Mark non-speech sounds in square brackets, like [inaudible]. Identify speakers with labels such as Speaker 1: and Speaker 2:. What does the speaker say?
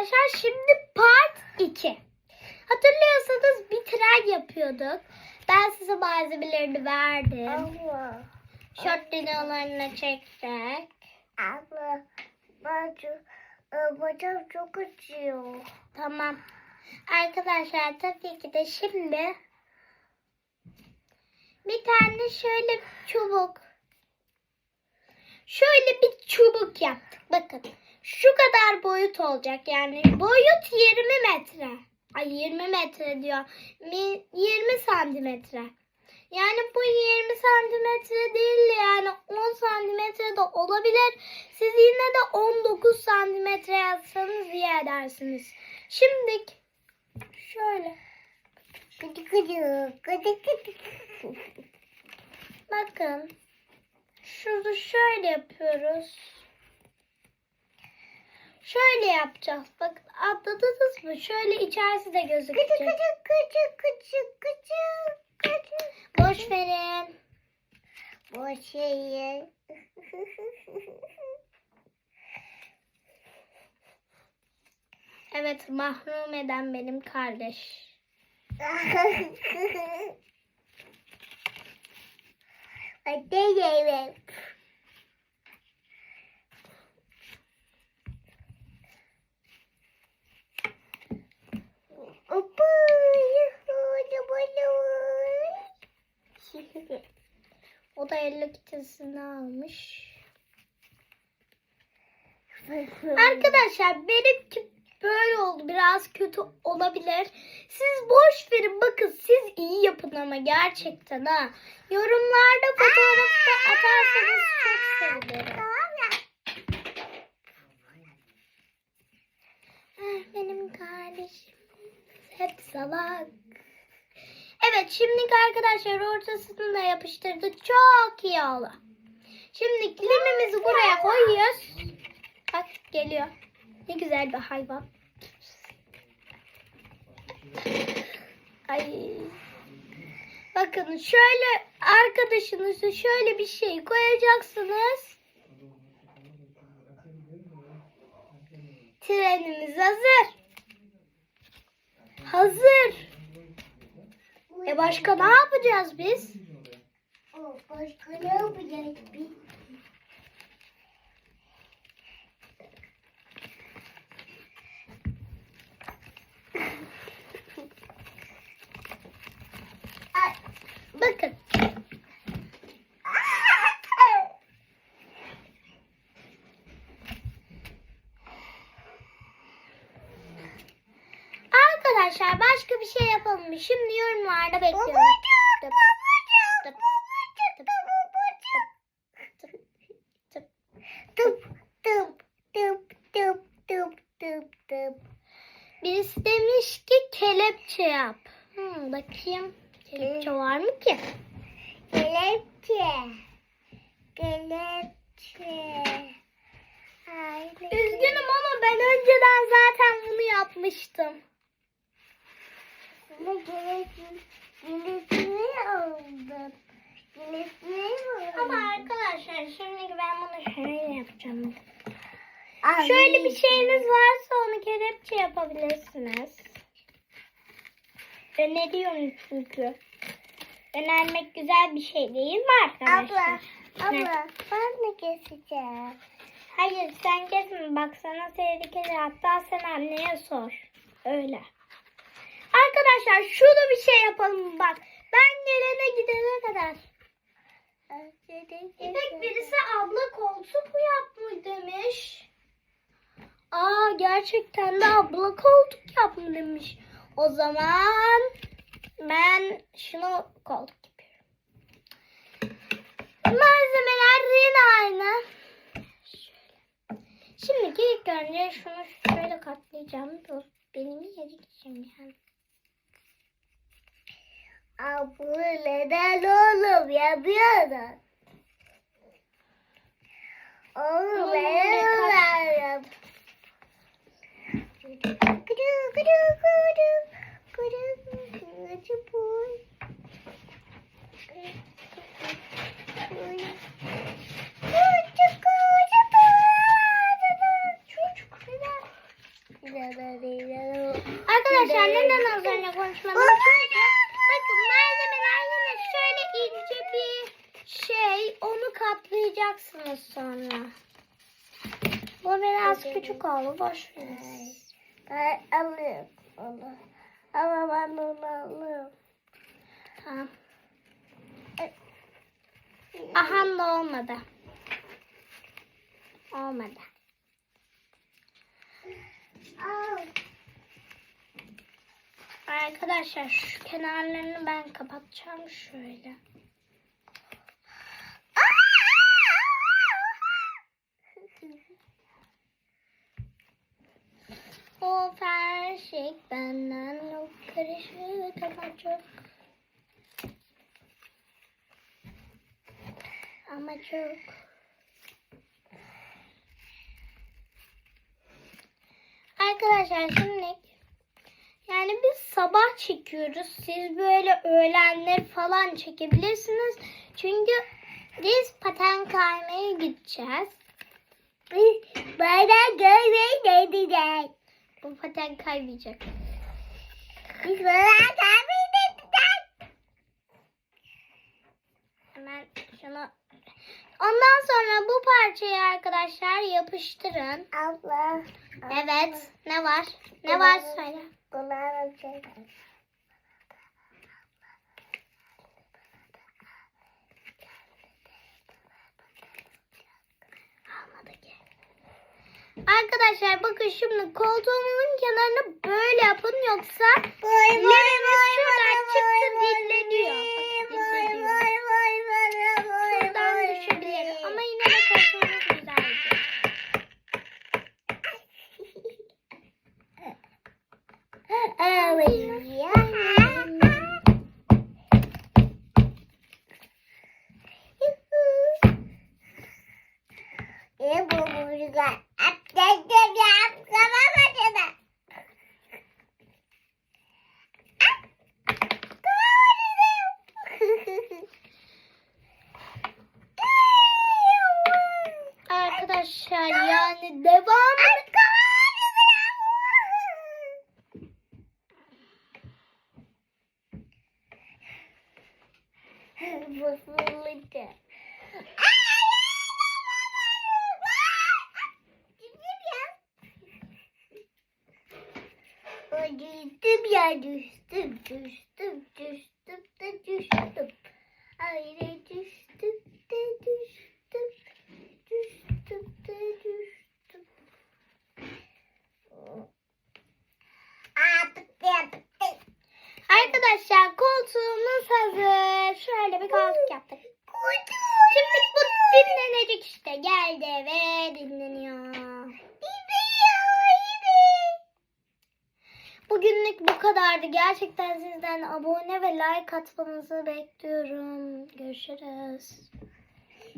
Speaker 1: arkadaşlar şimdi part 2. Hatırlıyorsanız bir tren yapıyorduk. Ben size malzemelerini verdim.
Speaker 2: Abla.
Speaker 1: Şort videolarını çektik.
Speaker 2: Abla. E, Bacım çok acıyor.
Speaker 1: Tamam. Arkadaşlar tabii ki de şimdi bir tane şöyle bir çubuk. Şöyle bir çubuk yaptık. Bakın. Şu kadar boyut olacak. Yani boyut 20 metre. Ay 20 metre diyor. Mi- 20 santimetre. Yani bu 20 santimetre değil yani 10 santimetre de olabilir. Siz yine de 19 santimetre yazsanız iyi edersiniz. Şimdi şöyle bakın. Şurada şöyle yapıyoruz. Şöyle yapacağız. Bakın atladınız mı? Şöyle içerisi de gözükecek.
Speaker 2: gıdı gıdı gıdı gıdı. Gıdı.
Speaker 1: Boş verin.
Speaker 2: Bu şeyi.
Speaker 1: Evet mahrum eden benim kardeş. [laughs]
Speaker 2: Hadi yiyelim. [laughs]
Speaker 1: O da elle kitabını almış. [laughs] Arkadaşlar benimki böyle oldu. Biraz kötü olabilir. Siz boş verin. Bakın siz iyi yapın ama gerçekten ha. Yorumlarda fotoğrafta atarsanız çok sevinirim. Ah, Benim kardeşim hep salak. Evet şimdi arkadaşlar ortasını da yapıştırdık. Çok iyi oldu. Şimdi limimizi buraya koyuyoruz. Bak geliyor. Ne güzel bir hayvan. Ay. Bakın şöyle arkadaşınızı şöyle bir şey koyacaksınız. Trenimiz hazır. Hazır. E başka ne yapacağız biz?
Speaker 2: Başka ne yapacağız biz?
Speaker 1: Bakın. Arkadaşlar başka bir şey yapalım mı? Şimdi yorumlarda bekliyorum. Tıp, tıp, tıp, tıp, tıp.
Speaker 2: Tıp tıp tıp tıp tıp tıp tıp.
Speaker 1: Birisi demiş ki kelepçe yap. Hmm, bakayım. Kelepçe var mı ki?
Speaker 2: Kelepçe. Kelepçe.
Speaker 1: Üzgünüm ama ben önceden zaten bunu yapmıştım.
Speaker 2: Ama kelepçe. Kelepçeyi aldım. Kelepçeyi mi
Speaker 1: Ama arkadaşlar şimdi ben bunu şöyle yapacağım.
Speaker 2: Ay.
Speaker 1: Şöyle bir şeyiniz varsa onu kelepçe yapabilirsiniz. Öneriyorum çünkü. Önermek güzel bir şey değil mi arkadaşlar?
Speaker 2: Abla. Abla. Ben de keseceğim.
Speaker 1: Hayır sen kesme bak sana tehlikeli hatta sen anneye sor. Öyle. Arkadaşlar şurada bir şey yapalım bak. Ben gelene gidene kadar. İpek birisi abla koltuk mu yapmış demiş. Aa gerçekten de abla koltuk yapmış demiş. O zaman ben şunu koltuk yapıyorum. Malzemeler yine aynı. Şöyle. Şimdi ilk önce şunu şöyle katlayacağım. Dur, benim yeri yani.
Speaker 2: Abla neden oğlum yapıyordun? Oğlum
Speaker 1: Oğlum,
Speaker 2: ben
Speaker 1: ne
Speaker 2: oğlum. Kudu kudu kudu kudu kudu boy.
Speaker 1: Arkadaşlar neden az önce konuşmadım? Çünkü bakın malzemeler yine şöyle ince bir şey. Onu katlayacaksınız sonra. Bu biraz küçük oldu. Boş verin.
Speaker 2: Ben alayım onu. Ama ben onu alayım.
Speaker 1: Tamam. Aha da olmadı. Olmadı.
Speaker 2: Al.
Speaker 1: Arkadaşlar şu kenarlarını ben kapatacağım şöyle. Şey benden yok karışık ama çok. Ama çok. Arkadaşlar şimdi yani biz sabah çekiyoruz. Siz böyle öğlenleri falan çekebilirsiniz. Çünkü biz paten kaymaya gideceğiz.
Speaker 2: Bana görmeyi ne diyecek?
Speaker 1: Bu paten kaymayacak.
Speaker 2: Biz ne diyecek?
Speaker 1: Hemen şunu Ondan sonra bu parçayı arkadaşlar yapıştırın.
Speaker 2: Abla.
Speaker 1: Evet. Ne var? Ne var söyle.
Speaker 2: Kulağına bir şey var.
Speaker 1: Almadı ki. Arkadaşlar bakın şimdi koltuğumuzun kenarını böyle yapın yoksa
Speaker 2: Vay
Speaker 1: lerimiz şuradan çıktı dilleniyor. Şuradan düşebilir ama yine de koltuğumuz güzel gidiyor. [laughs]
Speaker 2: E bu burada. Atladım ya. Kavamadı da.
Speaker 1: Arkadaşlar yani devam
Speaker 2: Bozuldu. Düştüm ya düştüm düştüm düştüm de düştüm. Ayrı düştüm de düştüm. Düştüm de düştüm. Aa tıktı ya tıktı.
Speaker 1: Arkadaşlar koltuğumuz hazır. Şöyle bir koltuk yaptık.
Speaker 2: Koydu.
Speaker 1: Şimdi bu dinlenecek işte. Geldi eve dinleniyor. Bugünlük bu kadardı. Gerçekten sizden abone ve like atmanızı bekliyorum. Görüşürüz.